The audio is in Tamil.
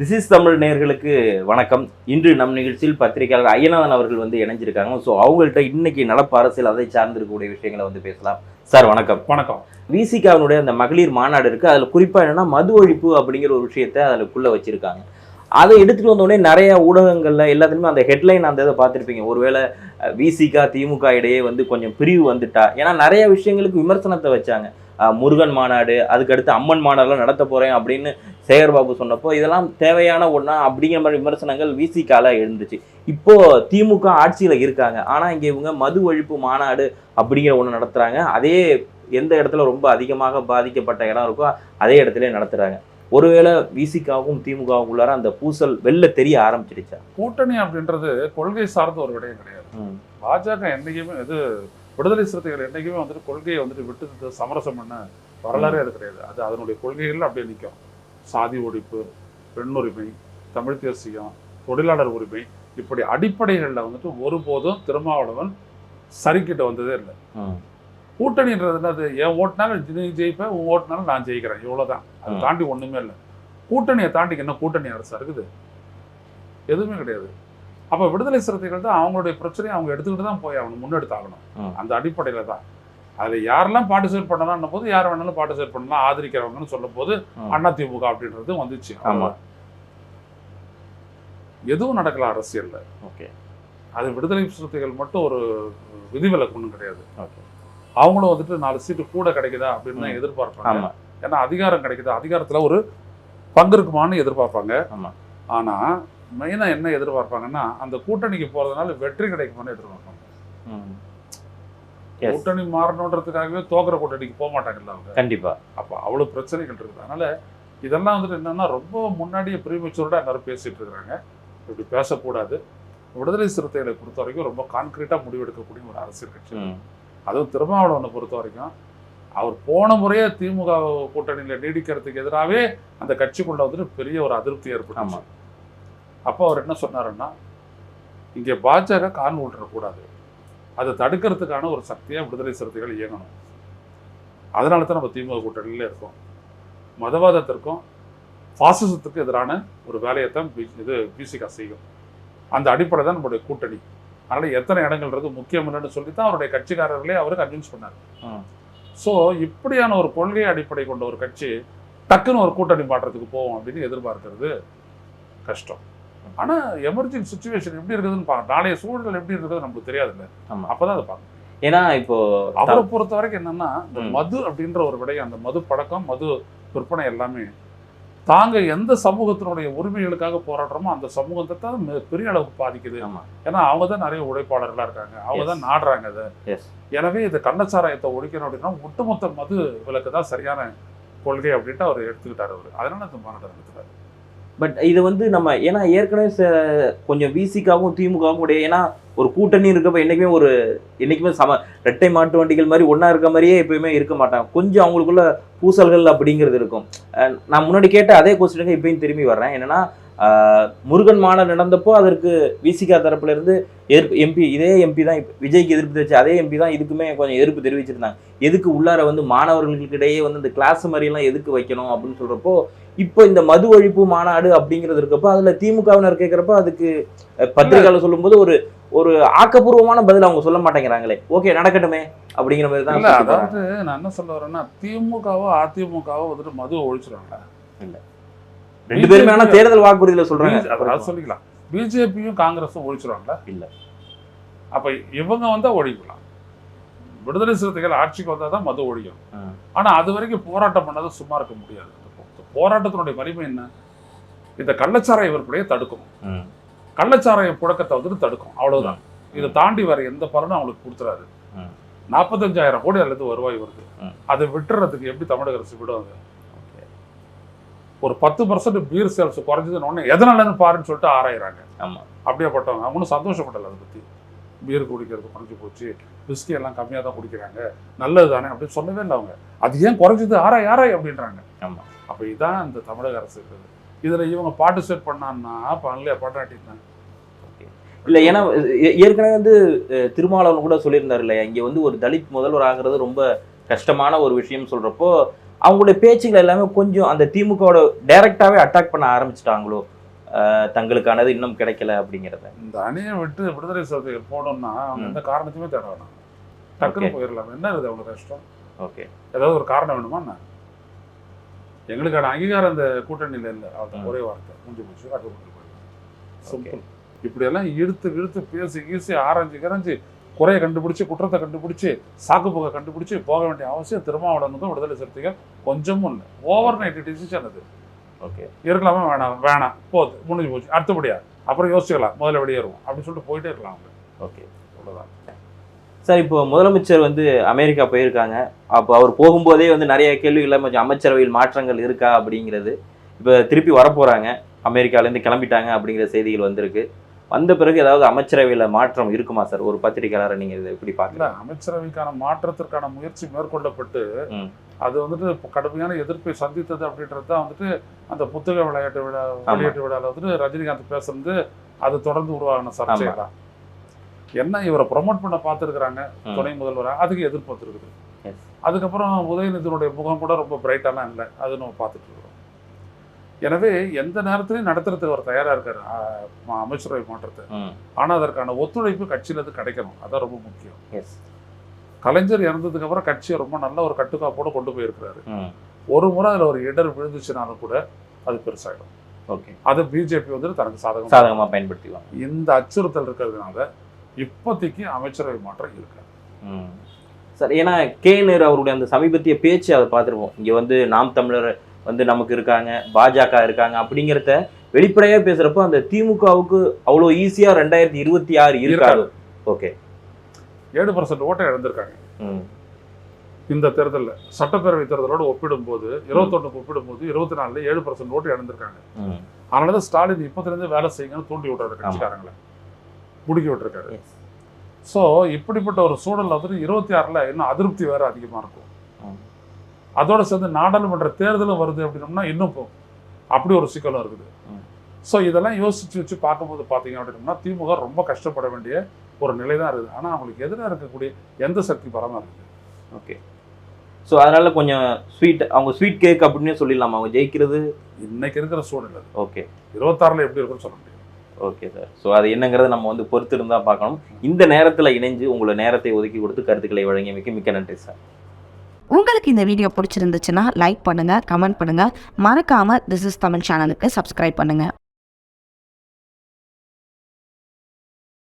திஸ் இஸ் தமிழ் நேயர்களுக்கு வணக்கம். இன்று நம் நிகழ்ச்சியில் பத்திரிகையாளர் ஐயநாதன் அவர்கள் வந்து இணைஞ்சிருக்காங்க. ஸோ அவங்கள்ட்ட இன்னைக்கு நடப்பு அரசியல் அதை சார்ந்திருக்கக்கூடிய விஷயங்களை வந்து பேசலாம். சார் வணக்கம். வணக்கம். விசிகாவினுடைய அந்த மகளிர் மாநாடு இருக்கு. அதுல குறிப்பா என்னன்னா மது ஒழிப்பு அப்படிங்கிற ஒரு விஷயத்த அதுக்குள்ள வச்சிருக்காங்க. அதை எடுத்துட்டு வந்த உடனே நிறைய ஊடகங்கள்ல எல்லாத்துலயுமே அந்த ஹெட்லைன் அந்த இதை பார்த்துருப்பீங்க. ஒருவேளை விசிகா திமுக இடையே வந்து கொஞ்சம் பிரிவு வந்துட்டா. ஏன்னா நிறைய விஷயங்களுக்கு விமர்சனத்தை வச்சாங்க. முருகன் மாநாடு அதுக்கடுத்து அம்மன் மாநாடுலாம் நடத்த போறேன் அப்படின்னு சேகர்பாபு சொன்னப்போ இதெல்லாம் தேவையான ஒண்ணா அப்படிங்கிற மாதிரி விமர்சனங்கள் விசிகால எழுந்துச்சு. இப்போ திமுக ஆட்சியில இருக்காங்க. ஆனா இங்க இவங்க மது ஒழிப்பு மாநாடு அப்படிங்கிற ஒண்ணு நடத்துறாங்க. அதே எந்த இடத்துல ரொம்ப அதிகமாக பாதிக்கப்பட்ட இடம் இருக்கோ அதே இடத்துல நடத்துறாங்க. ஒருவேளை விசிகாவும் திமுகவும் உள்ளார அந்த பூசல் வெளில தெரிய ஆரம்பிச்சிடுச்சா? கூட்டணி அப்படின்றது கொள்கை சார்ந்த ஒரு விடயம் கிடையாது. பாஜக என்னைக்குமே இது விடுதலை சிறுத்தைகள் என்னைக்குமே வந்துட்டு கொள்கையை வந்துட்டு விட்டு சமரசம் பண்ண வரலாறே அது கிடையாது. அது அதனுடைய கொள்கைகள் அப்படியே நிற்கும் சாதி ஒழிப்பு பெண்ணுரிமை தமிழ் தேசியம் தொழிலாளர் உரிமை இப்படி அடிப்படைகளில் வந்துட்டு ஒருபோதும் திருமாவளவன் சரிக்கிட்ட வந்ததே இல்லை. கூட்டணின்றது என்னது? என் ஓட்டுனாலும் நீ ஜெயிப்ப உன் ஓட்டுனாலும் நான் ஜெயிக்கிறேன். இவ்வளவுதான். அது. தாண்டி ஒண்ணுமே இல்லை. கூட்டணியை தாண்டி என்ன கூட்டணி அரசா இருக்குது? எதுவுமே கிடையாது. அப்ப விடுதலை சிறுத்தைகள் தான் அவங்களுடைய பிரச்சனையை அவங்க எடுத்துக்கிட்டு தான் போய் அவனை முன்னெடுத்தாகணும். அந்த அடிப்படையில தான். அதில் யாரெல்லாம் பார்ட்டிசிபேட் பண்ணலாம் போது யார் வேணாலும் பார்ட்டிசிபேட் பண்ணலாம் ஆதரிக்கிறவங்கன்னு சொல்லும் போது. அண்ணா திமுக அப்படின்றது வந்துச்சு ஆமா. எதுவும் நடக்கல அரசியல்ல ஓகே அது விடுதலை சிறுத்தைகள் மட்டும் ஒரு விதிவிலக்கு ஒன்றும் கிடையாது அவங்களும் வந்துட்டு நாலு சீட்டு கூட கிடைக்குதா அப்படின்னு தான். எதிர்பார்ப்பாங்க ஏன்னா அதிகாரம் கிடைக்குதா அதிகாரத்துல ஒரு பங்கு இருக்குமான்னு எதிர்பார்ப்பாங்க ஆமா. ஆனா மெயினா என்ன எதிர்பார்ப்பாங்கன்னா அந்த கூட்டணிக்கு போறதுனால வெற்றி கிடைக்குமான்னு எதிர்பார்ப்பாங்க. கூட்டணி மாறணுன்றதுக்காகவே தோக்குற கூட்டணிக்கு போக மாட்டாங்கல்ல அவங்க. கண்டிப்பா. அப்போ அவ்வளவு பிரச்சனைகள் இருக்குது. அதனால இதெல்லாம் வந்துட்டு என்னன்னா ரொம்ப முன்னாடியே ப்ரீமெச்சூர்டா எல்லாரும் பேசிட்டு இருக்காங்க. இப்படி பேசக்கூடாது. விடுதலை சிறுத்தைகளை பொறுத்த வரைக்கும் ரொம்ப கான்கிரீட்டா முடிவெடுக்கக்கூடிய ஒரு அரசியல் கட்சி. அதுவும் திருமாவளவனை பொறுத்த வரைக்கும் அவர் போன முறையே திமுக கூட்டணியில நீடிக்கிறதுக்கு எதிராகவே அந்த கட்சிக்குள்ள வந்துட்டு பெரிய ஒரு அதிருப்தி ஆமா. ஏற்பட்டுச்சு அப்போ அவர் என்ன சொன்னாருன்னா இங்கே பாஜக கால் விட்டுறக்கூடாது அதை தடுக்கிறதுக்கான ஒரு சக்தியா விடுதலை சிறுத்தைகள் இயங்கணும். அதனால தான் நம்ம திமுக கூட்டணியில இருக்கோம். மதவாதத்திற்கும் பாசிசத்துக்கு எதிரான ஒரு வேலையைத்தான் இது பிசிகா செய்யும். அந்த அடிப்படை தான் நம்மளுடைய கூட்டணி. அதனால எத்தனை இடங்கள்ன்றது முக்கியம் இல்லைன்னு சொல்லி தான் அவருடைய கட்சிக்காரர்களே அவர் கன்வின்ஸ் பண்ணார். ஸோ இப்படியான ஒரு கொள்கை அடிப்படை கொண்ட ஒரு கட்சி டக்குன்னு ஒரு கூட்டணி மாற்றத்துக்கு போவோம் அப்படின்னு எதிர்பார்க்கிறது கஷ்டம். ஆனா எமர்ஜென்சி சுச்சுவேஷன் எப்படி இருக்குதுன்னு பார்க்க நாளைய சூழல் எப்படி இருக்குது நமக்கு தெரியாதுல்ல. ஆமா. அப்பதான் அதை பார்க்கணும். ஏன்னா இப்போ அவரை பொறுத்த வரைக்கும் என்னன்னா இந்த. மது அப்படின்ற ஒரு விடயம் அந்த மது பழக்கம் மது விற்பனை எல்லாமே தாங்க எந்த சமூகத்தினுடைய உரிமைகளுக்காக போராடுறோமோ அந்த சமூகத்தை தான் பெரிய அளவுக்கு பாதிக்குது. ஆமா. ஏன்னா அவங்க தான் நிறைய உழைப்பாளர்களா இருக்காங்க. அவங்க தான் நாடுறாங்க அதை. எனவே இந்த கள்ளச்சாராயத்தை ஒழிக்கணும் அப்படின்னா ஒட்டுமொத்த மது விலக்கு தான் சரியான கொள்கை அப்படின்ட்டு அவர் எடுத்துக்கிட்டாரு அவர். அதனால இந்த மாநாடு நடத்துறாரு பட் இது வந்து நம்ம ஏன்னா ஏற்கனவே ச- கொஞ்சம் விசிக்காகவும் திமுகவும் உடைய ஏன்னா ஒரு கூட்டணி இருக்கப்ப என்றைக்குமே ஒரு என்றைக்குமே சம ரெட்டை மாட்டு வண்டிகள் மாதிரி ஒன்றா இருக்க மாதிரியே எப்பயுமே இருக்க மாட்டாங்க. கொஞ்சம் அவங்களுக்குள்ள பூசல்கள் அப்படிங்கிறது இருக்கும். நான் முன்னாடி கேட்ட அதே கொஸ்டினுக்கு இப்பயும் திரும்பி வர்றேன். என்னன்னா முருகன் மாநாடு நடந்தப்போ அதற்கு விசிகா தரப்புல இருந்து எதிர்ப்பு எம்பி இதே எம்பி தான் விஜய்க்கு எதிர்ப்பு தெரிவிச்சு அதே எம்பி தான் இதுக்குமே கொஞ்சம் எதிர்ப்பு தெரிவிச்சிருந்தாங்க. எதுக்கு உள்ளார வந்து மாணவர்களுக்கு இடையே வந்து இந்த கிளாஸ் மாதிரியெல்லாம் எதுக்கு வைக்கணும் அப்படின்னு சொல்றப்போ இப்போ இந்த மது ஒழிப்பு மாநாடு அப்படிங்கிறது இருக்கப்போ அதுல திமுகவினர் கேட்குறப்ப அதுக்கு பத்திரிகையாளர் சொல்லும்போது ஒரு ஒரு ஆக்கப்பூர்வமான பதில் அவங்க சொல்ல மாட்டேங்கிறாங்களே. ஓகே நடக்கட்டுமே அப்படிங்கிற மாதிரி தான் இல்ல. அதாவது நான் என்ன சொல்ல வரேன்னா திமுகவோ அதிமுகவோ வந்துட்டு மது ஒழிச்சிருவாங்க. ரெண்டு பேருமே ஆனா தேர்தல் வாக்குறுதியில அதாவது சொல்றாங்க சொல்லிக்கலாம். பிஜேபியும் காங்கிரஸும் ஒழிச்சிருவாங்களா? இல்ல. அப்ப இவங்க வந்தா ஒழிக்கலாம். விடுதலை சிறுத்தைகள் ஆட்சிக்கு வந்தா தான் மது ஒழியும். ம். ஆனா அது வரைக்கும் போராட்டம் பண்ணாத சும்மா இருக்க முடியாது. போராட்டத்தினுடைய வலிமை என்ன? இந்த கள்ளச்சாராய விற்பனையை தடுக்கும். கள்ளச்சாராய புழக்கத்தை வந்துட்டு தடுக்கும். அவ்வளவுதான். இதை தாண்டி வேற எந்த பலனும் அவங்களுக்கு கொடுத்துறாரு. நாற்பத்தஞ்சாயிரம் கோடி அதுல இருந்து வருவாய் வருது. அதை விட்டுறதுக்கு எப்படி தமிழக அரசு விடுவாங்க. ஒரு பத்து பர்சன்ட் பீர் சேல்ஸ் குறைஞ்சதுன்னு உடனே எதனாலன்னு பாருன்னு சொல்லிட்டு ஆராயிறாங்க. ஆமா. அப்படியேப்பட்டவங்க. அவங்களும் சந்தோஷப்படல அதை பத்தி. பீர் குடிக்கிறது குறைஞ்சு போச்சு. விஸ்கி எல்லாம் கம்மியாக தான் குடிக்கிறாங்க. நல்லது தானே அப்படின்னு சொல்லவே இல்லை அவங்க. அது ஏன் குறைஞ்சது? ஆராய் ஆராய் அப்படின்றாங்க. ஆமா. அப்போ இதான் இந்த தமிழக அரசு இருக்குது இதுல இவங்க பார்ட்டிசிபேட் பண்ணான்னா பண்ணலையா பாட்டாட்டினா இல்ல ஏன்னா ஏற்கனவே வந்து திருமாவளவன் கூட சொல்லியிருந்தாரு இல்லையா? இங்க வந்து ஒரு தலித் முதல்வர் ஆகிறது ரொம்ப கஷ்டமான ஒரு விஷயம் சொல்றப்போ அவங்களுடைய பேச்சுகள் எல்லாமே கொஞ்சம் அந்த திமுகவோட டைரக்டாவே அட்டாக் பண்ண ஆரம்பிச்சிட்டாங்களோ? தங்களுக்கானது இன்னும் கிடைக்கல அப்படிங்கிறத. இந்த அணியை விட்டு விடுதலை சிறுத்தைகள் போனோம்னா அவங்க. எந்த காரணத்தையுமே தேட வேணாம். டக்குன்னு. போயிடலாம். என்ன இருக்குது அவங்க கஷ்டம்? ஓகே. ஏதாவது ஒரு காரணம் வேணுமா எங்களுக்கான அங்கீகாரம் இந்த கூட்டணியில இல்லை. ஒரே வார்த்தை. முடிஞ்சு போச்சு போயிடலாம். சிம்பிள் இப்படியெல்லாம் இழுத்து இழுத்து பேசி கீசி ஆரஞ்சு கரைஞ்சு குறையை கண்டுபிடிச்சு குற்றத்தை கண்டுபிடிச்சி சாக்கு போக கண்டுபிடிச்சி போக வேண்டிய அவசியம் திருமாவளவனுக்கும் விடுதலை சிறுத்தைகள் கொஞ்சமும் இல்லை. ஓவர் நைட் டிசிஷன் அது. ஓகே இருக்கலாமா? வேணாம். வேணாம். போது. முடிஞ்சு போச்சு. அடுத்தபடியா? அப்புறம் யோசிக்கலாம் முதல்ல வெளியேறுவோம். அப்படின்னு சொல்லிட்டு போயிட்டே இருக்கலாம் அவங்க. ஓகே அவ்வளோதான் சார் இப்போ முதலமைச்சர் வந்து அமெரிக்கா போயிருக்காங்க. அப்போ அவர் போகும்போதே வந்து நிறைய கேள்விகள் கொஞ்சம் அமைச்சரவையில் மாற்றங்கள் இருக்கா அப்படிங்கிறது. இப்போ திருப்பி வரப்போகிறாங்க அமெரிக்காலேருந்து கிளம்பிட்டாங்க அப்படிங்கிற செய்திகள் வந்திருக்கு. வந்த பிறகு ஏதாவது அமைச்சரவையில் மாற்றம் இருக்குமா சார் ஒரு பத்திரிகையாளரை நீங்கள் இதை எப்படி பார்க்கலாம் அமைச்சரவைக்கான மாற்றத்திற்கான முயற்சி மேற்கொள்ளப்பட்டு. அது வந்துட்டு கடுமையான எதிர்ப்பை சந்தித்தது அப்படின்றது தான் வந்துட்டு அந்த புத்தக விளையாட்டு விழா வெளியீட்டு விழாவில் வந்துட்டு ரஜினிகாந்த் பேசுறது அது தொடர்ந்து உருவாகின சர்ச்சை. தான் என்ன இவரை ப்ரொமோட் பண்ண பார்த்துருக்குறாங்க. துணை முதல்வரா அதுக்கு எதிர்ப்பு வந்துருக்குது. அதுக்கப்புறம் உதயநிதியினுடைய முகம் கூட ரொம்ப பிரைட்டாலாம் இல்லை அது நம்ம பார்த்துட்டு இருக்கிறோம் எனவே எந்த நேரத்திலையும் நடத்துறதுக்கு அவர் தயாரா இருக்காரு. அமைச்சரவை மாற்றத்தை. ம். ஆனா அதற்கான ஒத்துழைப்பு கட்சியில இருந்து கிடைக்கணும். அதான் ரொம்ப முக்கியம். கலைஞர் இறந்ததுக்கு அப்புறம் கட்சியை ரொம்ப நல்ல ஒரு கட்டுக்காப்போட கொண்டு போயிருக்கிறாரு. ஒரு முறை அதுல ஒரு இடர் விழுந்துச்சுனாலும் கூட அது பெருசாயிடும். ஓகே அது பிஜேபி வந்து தனக்கு சாதகம் சாதகமாக பயன்படுத்திக்கலாம் இந்த அச்சுறுத்தல் இருக்கிறதுனால இப்போதைக்கு அமைச்சரவை மாற்றம் இருக்காது. ம். சார் ஏன்னா கே நேரு அவருடைய அந்த சமீபத்திய பேச்சு அதை பார்த்துருப்போம். இங்கே வந்து நாம் தமிழர் வந்து நமக்கு இருக்காங்க பாஜக இருக்காங்க அப்படிங்கிறத வெளிப்படையாக பேசுகிறப்போ அந்த திமுகவுக்கு அவ்வளோ ஈஸியாக ரெண்டாயிரத்தி இருபத்தி ஆறு இருக்காது. ஓகே ஏழு பர்சன்ட் ஓட்டை இழந்திருக்காங்க. இந்த தேர்தலில் சட்டப்பேரவை தேர்தலோடு ஒப்பிடும்போது இருபத்தொன்னுக்கு ஒப்பிடும்போது இருபத்தி நாலுல ஏழு பர்சன்ட் ஓட்டு இழந்திருக்காங்க. ம். அதனால தான் ஸ்டாலின் இப்போதுலேருந்து வேலை செய்யுங்கன்னு தூண்டி விட்டாரு கட்சிக்காரங்களை. முடுக்கி விட்டுருக்காரு. ஸோ இப்படிப்பட்ட ஒரு சூழல்ல வந்துட்டு இருபத்தி ஆறில் இன்னும் அதிருப்தி வேற அதிகமாக இருக்கும். அதோட சேர்ந்து நாடாளுமன்ற தேர்தலும் வருது அப்படின்னோம்னா இன்னும் போ- அப்படி ஒரு சிக்கலும் இருக்குது. ஸோ இதெல்லாம் யோசிச்சு வச்சு பார்க்கும்போது பார்த்தீங்க அப்படின்னோம்னா திமுக ரொம்ப கஷ்டப்பட வேண்டிய ஒரு நிலை தான் இருக்குது. ஆனால் அவங்களுக்கு எதிராக இருக்கக்கூடிய எந்த சக்தி பரமாக இருக்குது. ஓகே ஸோ அதனால கொஞ்சம் ஸ்வீட் அவங்க ஸ்வீட் கேக் அப்படின்னு சொல்லிடலாமா? அவங்க ஜெயிக்கிறது? இன்னைக்கு இருக்கிற சூழ்நிலை. ஓகே இருபத்தாறுல எப்படி இருக்குன்னு சொல்ல முடியும் ஓகே சார் ஸோ அது என்னங்கிறத நம்ம வந்து பொறுத்து இருந்தால் பார்க்கணும். இந்த நேரத்தில் இணைஞ்சு உங்களை நேரத்தை ஒதுக்கி கொடுத்து கருத்துக்களை வழங்கியமைக்கு மிக்க நன்றி சார் உங்களுக்கு இந்த வீடியோ பிடிச்சிருந்துச்சுன்னா லைக் பண்ணுங்கள் கமெண்ட் பண்ணுங்கள் மறக்காமல் திஸ் இஸ் தமிழ் சேனலுக்கு சப்ஸ்கிரைப் பண்ணுங்கள்